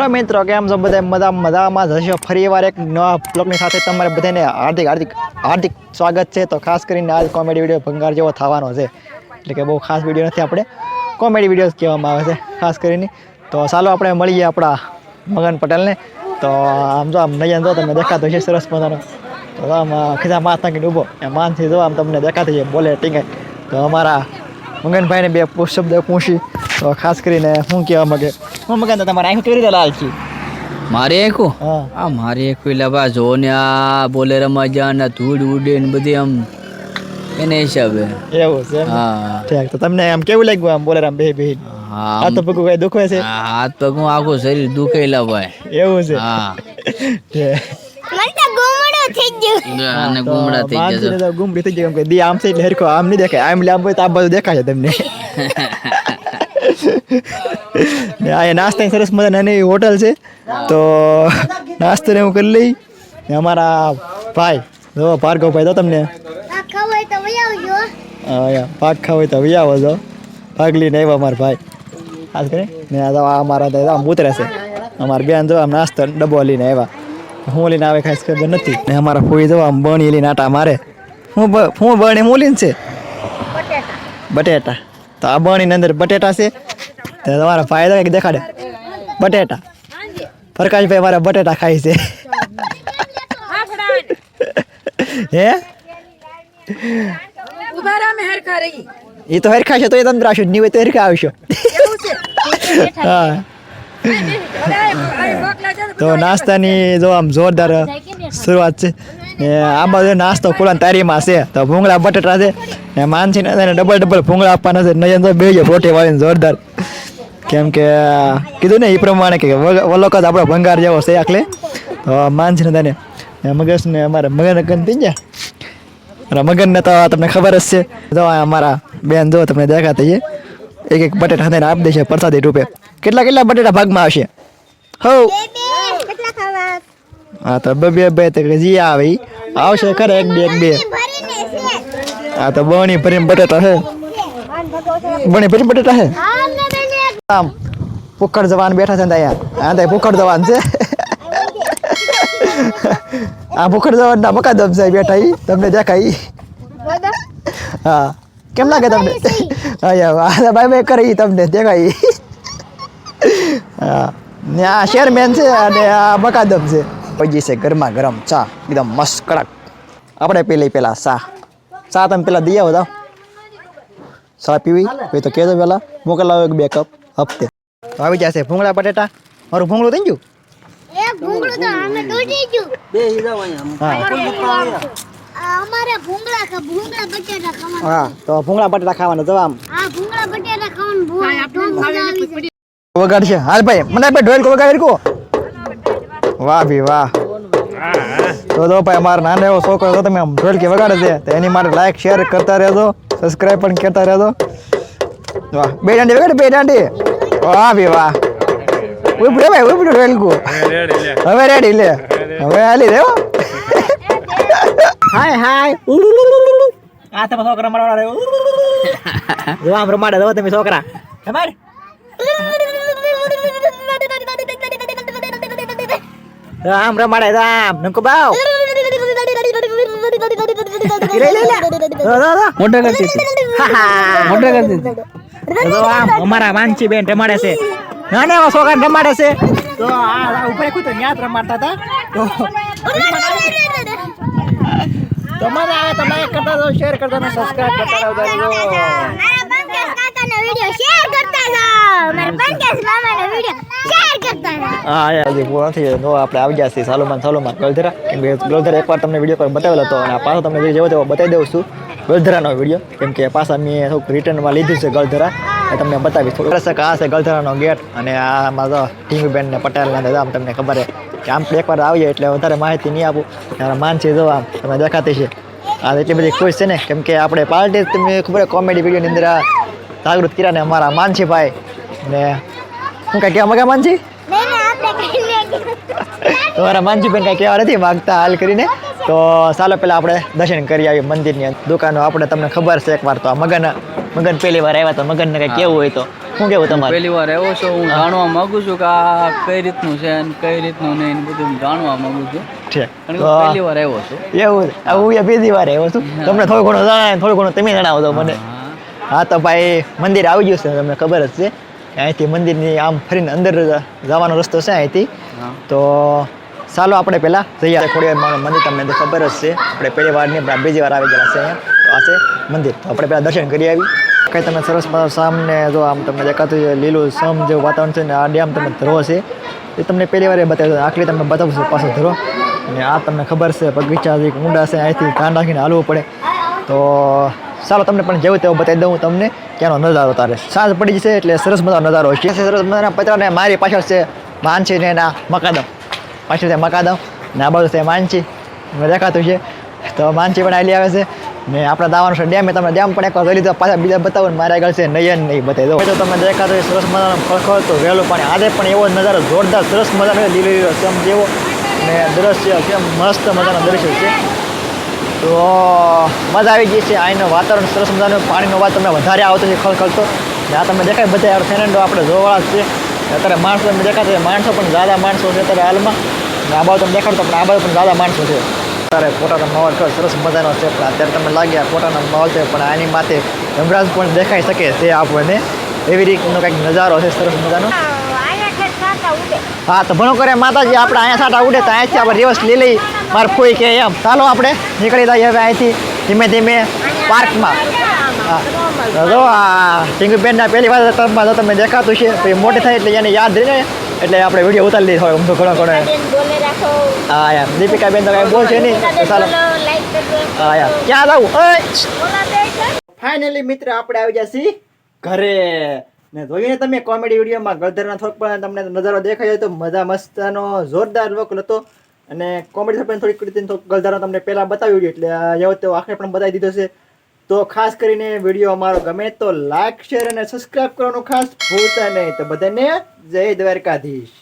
હાલો મિત્રો, કેમ છો બધા મજા મજામાં જશો ફરી વાર એક નવા બ્લોગની સાથે તમારે બધાને હાર્દિક હાર્દિક હાર્દિક સ્વાગત છે. તો ખાસ કરીને આજ કોમેડી વીડિયો ભંગાર જેવો થવાનો છે. એટલે કે બહુ ખાસ વીડિયો નથી આપણે. કોમેડી વીડિયો કહેવામાં આવે છે, ખાસ કરીને. તો ચાલો આપણે મળીએ આપણા મગન પટેલને. તો આમ જો, આમ નયન જો તમને દેખાતો છે સરસ મજાનો. તો આમ ખીધા માથ નાખીને ઊભો. એ માનથી જો આમ તમને દેખાતી છે બોલે ટીંગાય. તો અમારા મગનભાઈને બે શબ્દ પૂછી. તો ખાસ કરીને શું કહેવા માંગે. મગન તો તમારે આખું કેવી રીતે લાલ છે મારે એકું હા આ મારે એક પેલા જો ને આ બોલે રમજા ને ધૂળ ઉડે ને બધી આમ એને હિસાબે એવું છે હા ઠીક તો તમને આમ કેવું લાગ્યું આમ બોલે આમ બે બે હા આ તો પગું કઈ દુખે છે આ હાથ પગ હું આખું શરીર દુખેલા ભાઈ એવું છે હા ગુમડા થઈ દી આમ છે એટલે આમ નહીં દેખાય આમ એટલે તો આ બધું દેખાય છે તમને ને આ નાસ્તાની સરસ મજા નાની એવી હોટલ છે. તો નાસ્તો ને હું કરી લઈ. ને અમારા ભાઈ, જો ભાર્ગવભાઈ તો તમને. પાક ખાવ તો વી આવો જો. ભાગ લઈને આવ્યા અમારા ભાઈ. ખાસ કરી ને આ અમારા આમ ઉતરે છે. અમારા બેન જો આમ નાસ્તો ડબ્બો લઈને આવ્યા. હું લઈને આવે ખાસ ખબર નથી. ને અમારા ફોઈ જો આમ બણી લઈને આટા મારે. હું હું બણી મૂલીને છે. બટેટા. તો આ બણીની અંદર બટેટા છે. તો તમારા ફાયદો કંઈક દેખાડે. બટેટા. પ્રકાશભાઈ મારા બટેટા ખાય છે. હે? એ તો હરખા છે તો એ તંત્ર આવશો. નહીં હોય તો હરખા આવશો. હા. તો નાસ્તાની જો આમ જોરદાર શરૂઆત છે. આ બધો નાસ્તો ખોલાની તારીમાં છે. તો ભૂંગળા, બટેટા છે. ને માનસી ને ડબલ ડબલ ભૂંગળા આપવાના છે. નયન તો બે રોટી વાળીને જોરદાર. કેમ કે, કીધું ને એ પ્રમાણે કે વલોક જ આપણો ભંગાર જેવો છે આખલે. તો માનસી ને તને મગજ ને અમારે મગન કન થઈ ગયા. અને મગનને તો તમને ખબર જ છે. જો અમારા બેન જો તમને દેખાતા છે એક એક બટેટા હાથે આપી દેશે પ્રસાદી રૂપે. કેટલા કેટલા બટેટા ભાગમાં આવશે? હો હા, તો બે બે બે તો જી આવે આવશે ખરે એક બે એક બે. હા તો બણી ભરીને બટેટા છે. બણી ભરીને બટેટા છે? આમ પુખડ જવાન બેઠા છે ને અહીંયા આ તો પુખડ જવાન છે. આ પુખડ જવાન ના મકાદમ સાહેબ બેઠા તમને દેખાય હા, કેમ લાગે તમને? અહીંયા ભાઈ ભાઈ કરી તમને, દેખાય હા, ને આ શેરમેન છે અને આ મકાદમ છે. પછી છે ગરમા ગરમ ચા એકદમ મસ્ત કડક. આપણે પેલી પેલા ચા. ચા તમે પેલા દઈ આવો તો ચા પીવી? હોય તો કહેજો પેલા મોકલાવો એક બે કપ હપ્તે. તો આવી જશે. ભૂંગળા બટેટા મારું ભૂંગળું થઈ ગયું? હા. અમારે ભૂંગળા ખા ભૂંગળા બટેટા ખાવાના. હા તો ભૂંગળા બટેટા ખાવાના જવા આમ. આ ભૂંગળા બટેટા ખાવાનું બહુ બહુ મજા આવી જાય વગાડ છે હાલ ભાઈ મને ભાઈ ઢોલ વગાડી કો. વાહ ભી વાહ. તો તો ભાઈ અમારો નાનો એવો છોકરો હતો તમે આમ ઢોલકી વગાડે છે. તો એની માટે લાઈક શેર કરતા રહેજો. સબસ્ક્રાઈબ પણ કરતા રહેજો. વાહ. બે દાંડી વગાડે બે દાંડી. વાહ ભી વાહ. ઉપડે ભાઈ ઉપડે ઢોલકું હવે રેડી લે. હવે હાલી રે હાય હાય આ તમે છોકરા મારવાના રહ્યો. જો આમ રમાડે તમે છોકરા. રમાડ આમ રમાડે આમ નંકો બાવ. મોટા કરતી મોટા કરતી અમારા વાંચી બેન રમાડે છે. નાના એવા છોકરા રમાડે છે. તો આ ઉપર કું તો ન્યાત રમાડતા હતા. તો તમારે મજા આવે તો લાઈક કરતા રહો શેર કરતા રહો સબસ્ક્રાઇબ કરતા રહો મારા પંકજ કાકાનો વિડિયો હા યાર જે પૂરો આપણે આવી છીએ સાલોમાન સાલોમાન, ગલધરા. ગલધરા એકવાર તમને વીડિયો પર બતાવેલો હતો પાછો તમને જેવો તેવો બતાવી દઉં છું, ગલધરાનો વીડિયો. કેમ કે પાછા મેં થોડુંક રિટર્નમાં લીધું છે ગલધરા તમને બતાવીશ થોડું દર્શક, આ છે ગલધરાનો ગેટ અને આમાં તો ટીમીબેન ને પટેલ તમને ખબર છે કે આમ એકવાર આવીએ એટલે વધારે માહિતી નહીં આપું. ત્યારે માનસી જો આમ તમે દેખાતી છે. આ એટલી બધી ખુશ છે ને? કેમ કે આપણે પાર્ટી તમને ખબર કોમેડી વિડીયોની અંદર જાગૃત કર્યા ને અમારા માનસીભાઈ ને હું કાંઈ કહેવા માંગે માનસી? તમારા માનજીબેન કાંઈ કહેવા નથી માગતા હાલ કરીને. તો ચાલો પહેલાં આપણે દર્શન કરી આવીએ મંદિરની અંદર. દુકાનો આપણે તમને ખબર છે એકવાર તો આ મગન મગન પહેલી વાર આવ્યા તો મગનને કંઈ કેવું હોય તો. શું કેવું તમારે? પહેલી વાર આવ્યો છો હું જાણવા માંગુ છું કે આ કઈ રીતનું છે અને કઈ રીતનું નહીં બધું જાણવા માંગુ છું. પહેલી વાર આવ્યો છું. એવું હું બીજી વાર આવ્યો છું. તમને થોડું ઘણું જણાય થોડું ઘણું તમે જણાવો તો મને. હા. તો ભાઈ મંદિર આવી ગયું છે તમને ખબર જ છે. અહીંથી મંદિરની આમ ફરીને અંદર જવાનો રસ્તો છે અહીંથી. તો ચાલો આપણે પહેલાં જઈએ થોડી વાર મંદિર તમને તો ખબર જ છે. આપણે પહેલી વાર નહીં પણ બીજી વાર આવી ગયા છે અહીંયા. તો આ છે મંદિર. તો આપણે પહેલાં દર્શન કરી આવી. કંઈ તમે સરસ સામને જો આમ તમને દેખાતું છે લીલું સમ જેવું વાતાવરણ છે ને આ ડેમ તમે ધરો છે. એ તમને પહેલી વાર બતાવ્યું આખરી તમને બતાવું છું પાછો ધરો. અને આ તમને ખબર છે બગીચા ઊંડા છે. અહીંથી ધ્યાન રાખીને હાલવું પડે. તો ચાલો તમને પણ જેવું તેવું બતાવી દઉં તમને ત્યાંનો નજારો તારે. સાંજ પડી જશે એટલે સરસ મજાનો નજારો છે સરસ મજાના પતરાને મારી પાછળ છે માનસી ને એના મકાદમ. પાછળ છે મકાદમ ને આ બાજુ છે માનસી. દેખાતું છે. તો માનસી પણ આલી આવે છે. ને આપણે દાવાનું છે ડેમ એ તમને ડેમ પણ એકવાર જોઈ લીધો. પાછા બીજા બતાવો ને મારા આગળ છે નયન નહીં બતાવી દો તો તમે દેખાતો સરસ મજાનો ખળખળતો વહેલું પાણી. આજે પણ એવો નજારો જોરદાર સરસ મજાનો લીલો લીલો સેમ જેવો. ને દ્રશ્ય કેમ મસ્ત મજાનો દ્રશ્ય છે. તો મજા આવી ગઈ છે. અહીંનું વાતાવરણ સરસ મજાનું. પાણીનો વાત તમને વધારે આવતો છે ખળખળતો આ તમે દેખાય બધા યાર ફેરન્ડો આપણે જોવાળા જ છે. અત્યારે માણસો તમને દેખાતા છે. માણસો પણ જ્યાદા માણસો છે અત્યારે હાલમાં. આ બાજુ તમે દેખાડતો પણ આ બાજુ પણ જ્યાદા માણસો છે. અત્યારે ફોટાનો માહોલ કેવો સરસ મજાનો છે. પણ અત્યારે તમને લાગ્યા ફોટાનો માહોલ છે, પણ આની માથે યમરાજ પણ દેખાઈ શકે છે આપણને. એવી રીતનો કંઈક નજારો છે સરસ મજાનો. હા તો ભણો કરે માતાજી આપણે અહીંયા સાટા ઉડે તો અહીંયાથી આપણે રિવર્સ લઈ લઈ મારે ફોઈ કે એમ. ચાલો આપણે નીકળી જઈએ હવે અહીંથી ધીમે ધીમે પાર્કમાં. હા. જો આ ટીંગુબેનના પહેલી વાર તરફમાં જો તમે દેખાતું છે તો એ મોટી થાય એટલે એને યાદ રહીને એટલે આપણે વીડિયો ઉતારી લઈએ હોય તો ઘણો ઘણો. હા યાર. દીપિકાબેન તો કાંઈ બોલશે નહીં. તો ચાલો. હા યાર. ક્યાં જવું ફાઇનલી મિત્ર આપણે આવી જશે ઘરે. ને જોઈને તમે કોમેડી વિડીયોમાં ગળધરના થોડોક પણ તમને નજારો દેખાય તો મજા મસ્તનો, જોરદાર લોક હતો. અને કોમેડી પણ થોડીક રીતે થોડુંક ગળધારો તમને પહેલાં બતાવ્યું એટલે એવો તેવો આખરે પણ બતાવી દીધો છે. તો ખાસ કરીને વીડિયો અમારો ગમે તો લાઈક શેર અને સબસ્ક્રાઇબ કરવાનું ખાસ ભૂલતા નહીં. તો બધાને જય દ્વારકાધીશ.